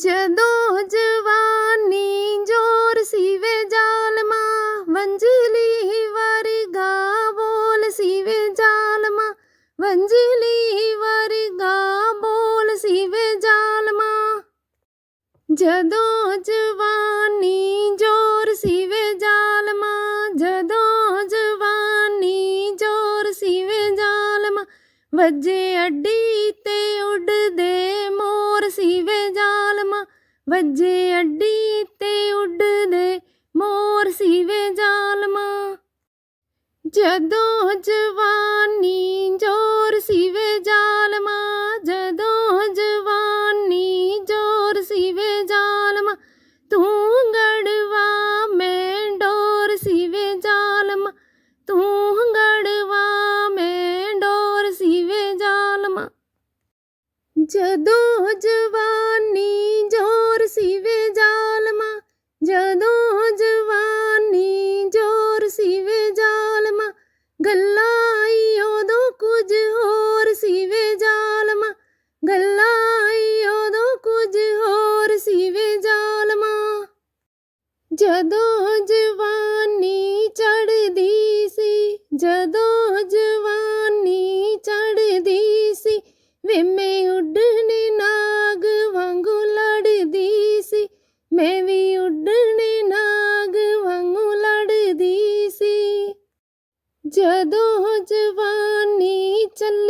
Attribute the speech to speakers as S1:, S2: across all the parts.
S1: ਜਦੋਂ ਜਵਾਨੀ ਜੋਰ ਸੀ ਜ਼ਾਲਮਾ ਵੰਜਲੀ ਵਰਗਾ ਬੋਲ ਸੀ ਜ਼ਾਲਮਾ ਵੰਜਲੀ ਵਰਗਾ ਬੋਲ ਸੀ ਜ਼ਾਲਮਾ। ਜਦੋਂ ਜਵਾਨੀ ਜੋਰ ਸੀ ਜ਼ਾਲਮਾ, ਜਦੋਂ ਜਵਾਨੀ ਜੋਰ ਸੀ ਜ਼ਾਲਮਾ, ਵੱਜੇ ਅੱਡੀ ਵੱਜੇ ਅੱਡੀ ਤੇ ਉੱਡਦੇ ਮੋਰ ਸੀਵੇ ਜ਼ਾਲਮਾ। ਜਦੋਂ ਜਦੋਂ ਜਵਾਨੀ ਜੋਰ ਸੀ ਵੇ ਜ਼ਾਲਮਾ, ਜਦੋਂ ਜਵਾਨੀ ਜੋਰ ਸੀ ਵੇ ਜ਼ਾਲਮਾ, ਗੱਲਾਂ ਈ ਉਦੋਂ ਕੁਝ ਹੋਰ ਸੀ ਵੇ ਜ਼ਾਲਮਾ, ਗੱਲਾਂ ਈ ਉਦੋਂ ਕੁਝ ਹੋਰ ਸੀ ਵੇ ਜ਼ਾਲਮਾ। ਜਦੋਂ ਜਵਾਨੀ ਚੜਦੀ ਸੀ, ਜਦੋਂ ਜਵਾਨੀ ਵੇ ਮੈਂ ਉੱਡਣੇ ਨਾਗ ਵਾਂਗੂ ਲੜਦੀ ਸੀ। ਮੈਂ ਵੀ ਉੱਡਣੇ ਨਾਗ ਵਾਂਗੂ ਲੜਦੀ ਸੀ। ਜਦੋਂ ਜਵਾਨੀ ਚੱਲ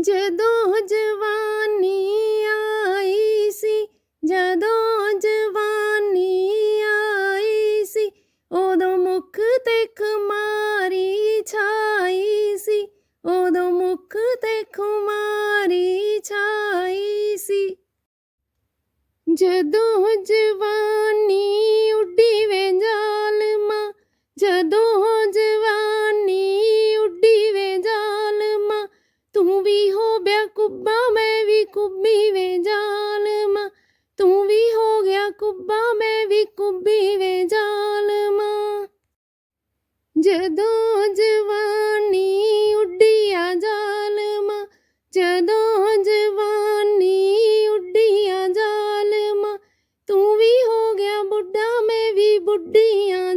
S1: ਜਦੋਂ ਜਵਾਨੀ ਆਈ ਸੀ, ਜਦੋਂ ਜਵਾਨੀ ਆਈ ਸੀ, ਉਦੋਂ ਮੁਖ ਤੇ ਖੁਮਾਰੀ ਛਾਈ ਸੀ, ਉਦੋਂ ਮੁਖ ਤੇ ਖੁਮਾਰੀ ਛਾਈ ਸੀ। ਜਦੋਂ ਜਵਾਨੀ ਵੇ ਜਾਲਮਾ ਤੂੰ ਵੀ ਹੋ ਗਿਆ ਕੁੱਬਾ, ਮੈਂ ਵੀ ਕੁੱਬੀ ਵੇ ਜਾਲਮਾ ਜਦੋਂ ਜਵਾਨੀ ਉੱਡਿਆ ਜਾਲਮਾ ਜਦੋਂ ਜਵਾਨੀ ਉੱਡਿਆ ਜਾਲਮਾ ਤੂੰ ਵੀ ਹੋ ਗਿਆ ਬੁੱਢਾ, ਮੈਂ ਵੀ ਬੁੱਢੀਆਂ